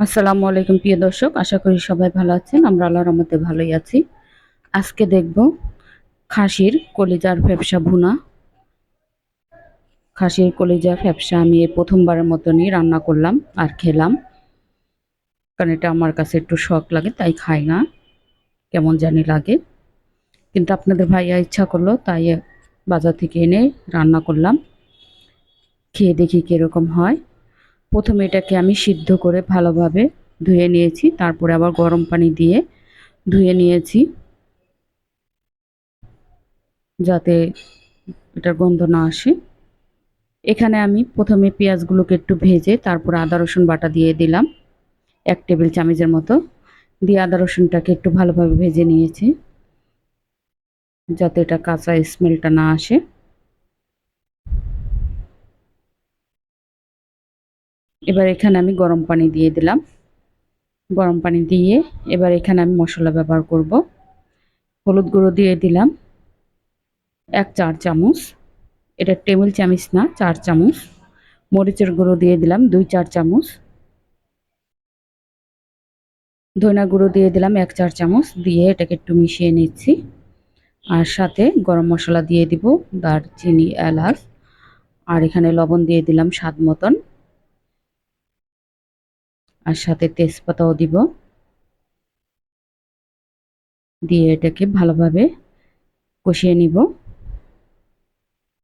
আসসালামু আলাইকুম, প্রিয় দর্শক। আশা করি সবাই ভালো আছেন। আমরা আল্লাহর রহমতে ভালোই আছি। আজকে দেখব খাসির কলিজার ফ্যাপসা ভুনা। খাসির কলিজা ফ্যাপসা আমি এই প্রথমবারের মতনই রান্না করলাম আর খেলাম। কারণ এটা আমার কাছে একটু শখ লাগে, তাই খাই না। কেমন জানি লাগে। কিন্তু আপনাদের ভাইয়া ইচ্ছা করল, তাই বাজার থেকে এনে রান্না করলাম। খেয়ে দেখি কীরকম হয়। প্রথমে এটাকে আমি সিদ্ধ করে ভালোভাবে ধুয়ে নিয়েছি, তারপরে আবার গরম পানি দিয়ে ধুয়ে নিয়েছি, যাতে এটার গন্ধ না আসে। এখানে আমি প্রথমে পেঁয়াজগুলোকে একটু ভেজে তারপর আদা, রসুন বাটা দিয়ে দিলাম, এক টেবিল চামচের মতো। দিয়ে আদা, রসুনটাকে একটু ভালোভাবে ভেজে নিয়েছি, যাতে এটা কাঁচা স্মেলটা না আসে। এবার এখানে আমি গরম পানি দিয়ে দিলাম। গরম পানি দিয়ে এবার এখানে আমি মশলা ব্যবহার করব। হলুদ গুঁড়ো দিয়ে দিলাম এক চার চামচ। এটা টেবিল চামচ না, চার চামচ। মরিচের গুঁড়ো দিয়ে দিলাম দুই চার চামচ। ধনা গুঁড়ো দিয়ে দিলাম এক চার চামচ। দিয়ে এটাকে একটু মিশিয়ে নিচ্ছি। আর সাথে গরম মশলা দিয়ে দিব দারচিনি, এলাচ। আর এখানে লবণ দিয়ে দিলাম স্বাদ মতন। আর সাথে তেজপাতাও দিব। দিয়ে এটাকে ভালোভাবে কষিয়ে নিব।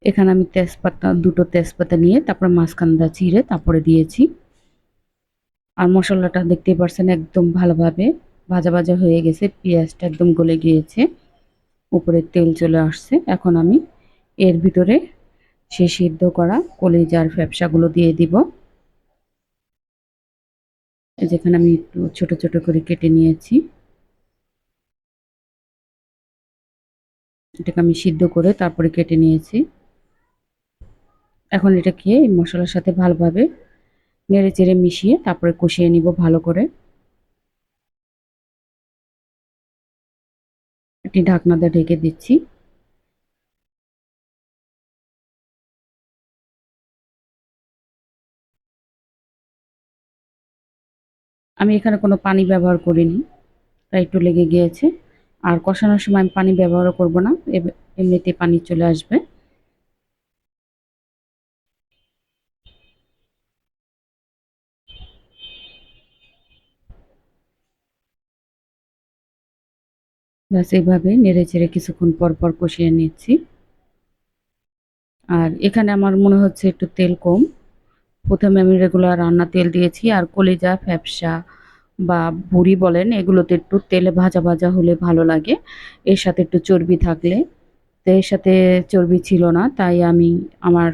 এখানে আমি তেজপাতা, দুটো তেজপাতা নিয়ে তারপরে মাঝখানটা চিড়ে তারপরে দিয়েছি। আর মশলাটা দেখতে পারছেন একদম ভালোভাবে ভাজা ভাজা হয়ে গেছে, পেঁয়াজটা একদম গলে গিয়েছে, উপরে তেল চলে আসছে। এখন আমি এর ভিতরে সে সিদ্ধ করা কলিজার ব্যবসাগুলো দিয়ে দিব। যেখানে আমি একটু ছোট ছোট করে কেটে নিয়েছি। এটাকে আমি সিদ্ধ করে তারপরে কেটে নিয়েছি। এখন এটাকে মশলার সাথে ভালোভাবে নেড়ে চেড়ে মিশিয়ে তারপরে কষিয়ে নিব ভালো করে। একটি ঢাকনা দিয়ে ঢেকে দিচ্ছি। আমি এখানে কোনো পানি ব্যবহার করিনি, তাই একটু লেগে গিয়েছে। আর কষানোর সময় আমি পানি ব্যবহারও করব না এমনিতে পানি চলে আসবে। ব্যাস এইভাবে নেড়ে চেড়ে কিছুক্ষণ পর পর কষিয়ে নিচ্ছি। আর এখানে আমার মনে হচ্ছে একটু তেল কম। প্রথমে আমি রেগুলার রান্না তেল দিয়েছি, আর কলিজা, ফ্যাপসা বা বুড়ি বলেন, এগুলোতে একটু তেলে ভাজা ভাজা হলে ভালো লাগে। এর সাথে একটু চর্বি থাকলে। তো এর সাথে চর্বি ছিল না, তাই আমি আমার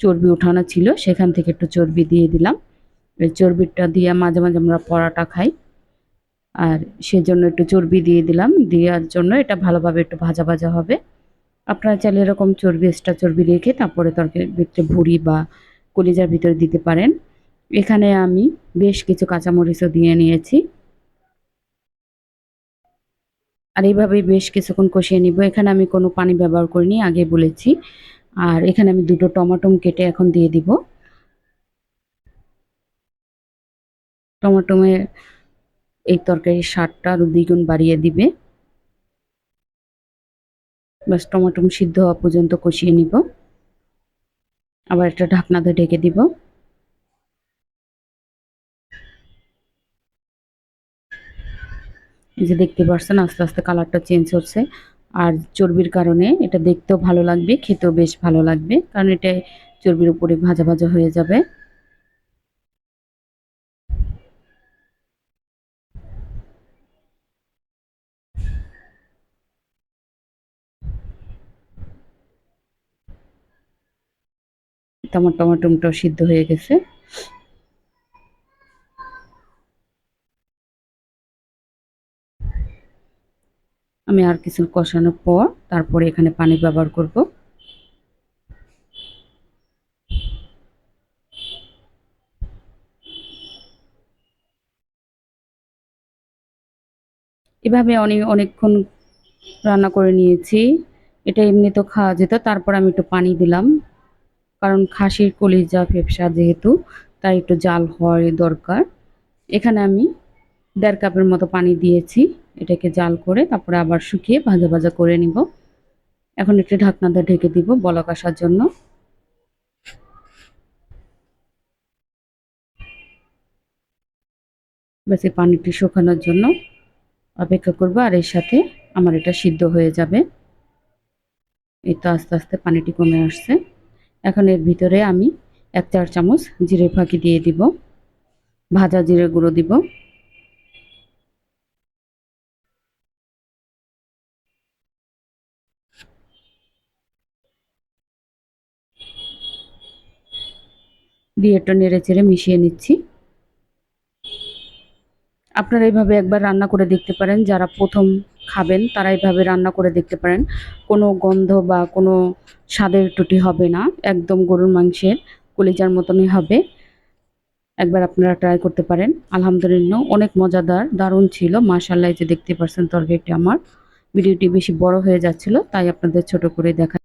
চর্বি উঠানো ছিল, সেখান থেকে একটু চর্বি দিয়ে দিলাম। এই চর্বিটা দিয়ে মাঝে মাঝে আমরা পরাটা খাই। আর সেজন্য একটু চর্বি দিয়ে দিলাম, দেওয়ার জন্য এটা ভালোভাবে একটু ভাজা ভাজা হবে। আপনারা চাইলে এরকম চর্বি এক্সট্রা চর্বি রেখে তারপরে তরকারির ভিতরে ভুড়ি বা কলিজার ভিতরে দিতে পারেন। এখানে আমি বেশ কিছু কাঁচামরিচও দিয়ে নিয়েছি। আর এইভাবেই বেশ কিছুক্ষণ কষিয়ে নিব। এখানে আমি কোনো পানি ব্যবহার করিনি আগে বলেছি। আর এখানে আমি দুটো টমাটোম কেটে এখন দিয়ে দিব। টমাটোমে এই তরকারির স্বাদটা আরও দ্বিগুণ বাড়িয়ে দিবে। বাস টমাটোম সিদ্ধ হওয়া পর্যন্ত কষিয়ে নিব। আবার একটা ঢাকনা দিয়ে ঢেকে দিব। এই যে দেখতে পাচ্ছেন আস্তে আস্তে কালারটা চেঞ্জ হচ্ছে। আর চর্বির কারণে এটা দেখতেও ভালো লাগবে, খেতেও বেশ ভালো লাগবে, কারণ এটা চর্বির উপরে ভাজা ভাজা হয়ে যাবে। আমার টমাটোমটাও সিদ্ধ হয়ে গেছে। আমি আর কিছু কষানোর পর তারপরে এখানে পানি ব্যবহার করব। এভাবে অনেক অনেকক্ষণ রান্না করে নিয়েছি। এটা এমনি তো খাওয়া যেত, তারপর আমি একটু পানি দিলাম। কারণ খাসির কলিজা ফেপসা যেহেতু, তাই একটু জাল হওয়ার দরকার। এখানে আমি দেড় কাপের মতো পানি দিয়েছি, এটাকে জাল করে তারপরে আবার শুকিয়ে ভাজা ভাজা করে নিব। এখন একটি ঢাকনা দিয়ে ঢেকে দিব বলক আসার জন্য। ব্যাস, এই পানিটি শুকানোর জন্য অপেক্ষা করব আর এর সাথে আমার এটা সিদ্ধ হয়ে যাবে। এই তো আস্তে আস্তে পানিটি কমে আসছে। এখন এর ভিতরে আমি এক চার চামচ জিরে ফাঁকি দিয়ে দিব। ভাজা জিরে গুঁড়ো দিব। দিয়ে একটু নেড়ে চেড়ে মিশিয়ে নিচ্ছি। আপনারা এইভাবে একবার রান্না করে দেখতে পারেন। যারা প্রথম খাবেন, তারা এইভাবে রান্না করে দেখতে পারেন। কোনো গন্ধ বা কোনো স্বাদের ত্রুটি হবে না। একদম গরুর মাংসের কলিজার মতনই হবে। একবার আপনারা ট্রাই করতে পারেন। আলহামদুলিল্লাহ, অনেক মজাদার, দারুণ ছিল। মাশাল্লাহ যে দেখতে পাচ্ছেন তরকারিটি আমার। ভিডিওটি বেশি বড় হয়ে যাচ্ছিল, তাই আপনাদের ছোট করে দেখা